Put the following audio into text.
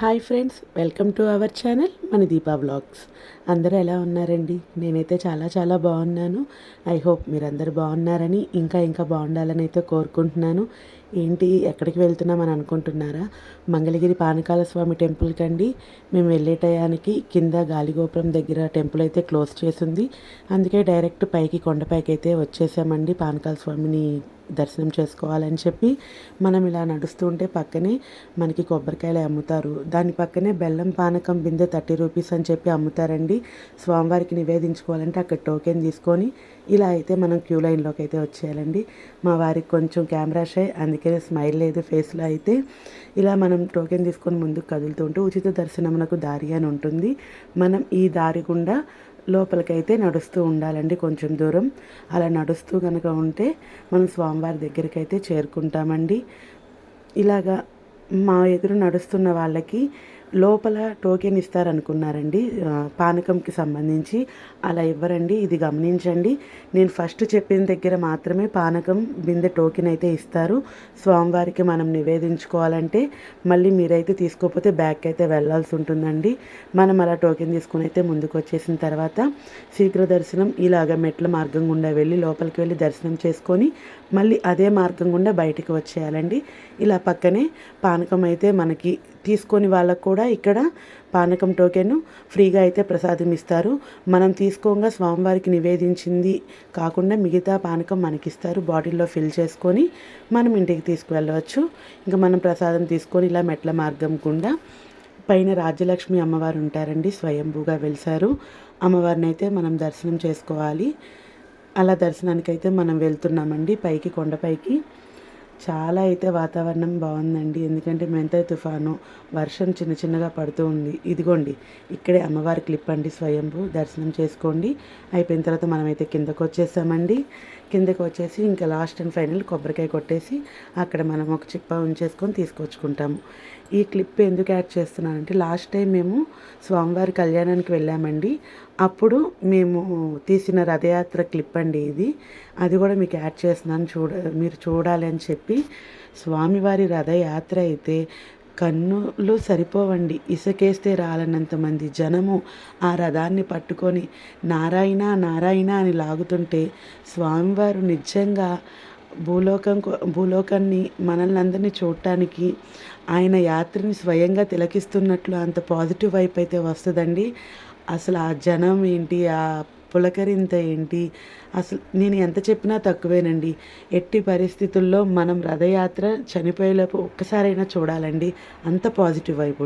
Hi friends welcome to our channel మన Deepa blogs అందరూ ఎలా ఉన్నారండి? నేనైతే చాలా చాలా బాగున్నాను. ఐ హోప్ మీరందరూ బాగున్నారని ఇంకా ఇంకా బాగుండాలని అయితే కోరుకుంటున్నాను. ఏంటి ఎక్కడికి వెళ్తున్నామని అనుకుంటున్నారా? మంగళగిరి పానకాల స్వామి టెంపుల్కి అండి మేము వెళ్ళే టయానికి కింద గాలిగోపురం దగ్గర టెంపుల్ అయితే క్లోజ్ చేసింది. అందుకే డైరెక్ట్ పైకి కొండపైకి అయితే వచ్చేసామండి పానకాల స్వామిని దర్శనం చేసుకోవాలని చెప్పి మనం ఇలా నడుస్తూ ఉంటే పక్కనే మనకి కొబ్బరికాయలు అమ్ముతారు. దాని పక్కనే బెల్లం పానకం బిందె థర్టీ రూపీస్ అని చెప్పి అమ్ముతారండి. స్వామివారికి నివేదించుకోవాలంటే అక్కడ టోకెన్ తీసుకొని ఇలా అయితే మనం క్యూ లైన్లోకి అయితే వచ్చేయాలండి. మా వారికి కొంచెం కెమెరా షై అందుకనే స్మైల్ లేదు ఫేస్లో అయితే. ఇలా మనం టోకెన్ తీసుకొని ముందుకు కదులుతూ ఉంటే ఉచిత దర్శనమునకు దారి అని ఉంటుంది. మనం ఈ దారి గుండా లోపలికైతే నడుస్తూ ఉండాలండి కొంచెం దూరం. అలా నడుస్తూ కనుక ఉంటే మనం స్వామివారి దగ్గరికి అయితే చేరుకుంటామండి. ఇలాగా మా ఎదురు నడుస్తున్న వాళ్ళకి లోపల టోకెన్ ఇస్తారనుకున్నారండి. పానకంకి సంబంధించి అలా ఇవ్వరండి. ఇది గమనించండి. నేను ఫస్ట్ చెప్పిన దగ్గర మాత్రమే పానకం బిందె టోకెన్ అయితే ఇస్తారు. స్వామివారికి మనం నివేదించుకోవాలంటే మళ్ళీ మీరైతే తీసుకోకపోతే బ్యాక్ అయితే వెళ్ళాల్సి ఉంటుందండి. మనం అలా టోకెన్ తీసుకుని అయితే ముందుకు వచ్చేసిన తర్వాత శీఘ్ర దర్శనం ఇలాగ మెట్ల మార్గం గుండా వెళ్ళి లోపలికి వెళ్ళి దర్శనం చేసుకొని మళ్ళీ అదే మార్గం గుండా బయటికి వచ్చేయాలండి. ఇలా పక్కనే పానకం అయితే మనకి తీసుకొని వాళ్ళకు కూడా ఇక్కడ పానకం టోకెన్ ఫ్రీగా అయితే ప్రసాదం ఇస్తారు. మనం తీసుకోగా స్వామివారికి నివేదించింది కాకుండా మిగతా పానకం మనకిస్తారు. బాటిల్లో ఫిల్ చేసుకొని మనం ఇంటికి తీసుకువెళ్ళవచ్చు. ఇంకా మనం ప్రసాదం తీసుకొని ఇలా మెట్ల మార్గం గుండా పైన రాజ్యలక్ష్మి అమ్మవారు ఉంటారండి స్వయంభూగా వెలిసారు. అమ్మవారిని అయితే మనం దర్శనం చేసుకోవాలి. అలా దర్శనానికి అయితే మనం వెళ్తున్నామండి. పైకి కొండపైకి. చాలా అయితే వాతావరణం బాగుందండి. ఎందుకంటే మెంతై తుఫాను వర్షం చిన్న చిన్నగా పడుతూ ఉంది. ఇదిగోండి ఇక్కడే అమ్మవారి క్లిప్ అండి స్వయంభూ. దర్శనం చేసుకోండి. అయిపోయిన తర్వాత మనమైతే కిందకు వచ్చేసామండి. కిందకు వచ్చేసి ఇంకా లాస్ట్ అండ్ ఫైనల్ కొబ్బరికాయ కొట్టేసి అక్కడ మనం ఒక చిప్ప ఉంచేసుకొని తీసుకొచ్చుకుంటాము. ఈ క్లిప్ ఎందుకు యాడ్ చేస్తున్నానంటే లాస్ట్ టైం మేము స్వామివారి కళ్యాణానికి వెళ్ళామండి. అప్పుడు మేము తీసిన రథయాత్ర క్లిప్ అండి ఇది. అది కూడా మీకు యాడ్ చేస్తున్నాను. చూడ మీరు చూడాలి అని చెప్పి స్వామివారి రథయాత్ర అయితే కన్నులు సరిపోవండి. ఇసుకేస్తే రాలన్నంత మంది జనము ఆ రథాన్ని పట్టుకొని నారాయణ నారాయణ అని లాగుతుంటే స్వామివారు నిజంగా భూలోకం భూలోకాన్ని మనల్ని అందరినీ చూడటానికి ఆయన యాత్రని స్వయంగా తిలకిస్తున్నట్లు అంత పాజిటివ్ వైపు అయితే వస్తుందండి. అసలు ఆ జనం ఏంటి ఆ పులకరింత ఏంటి అసలు నేను ఎంత చెప్పినా తక్కువేనండి. ఎట్టి పరిస్థితుల్లో మనం రథయాత్ర చనిపోయేలోపు ఒక్కసారైనా చూడాలండి. అంత పాజిటివ్ వైపు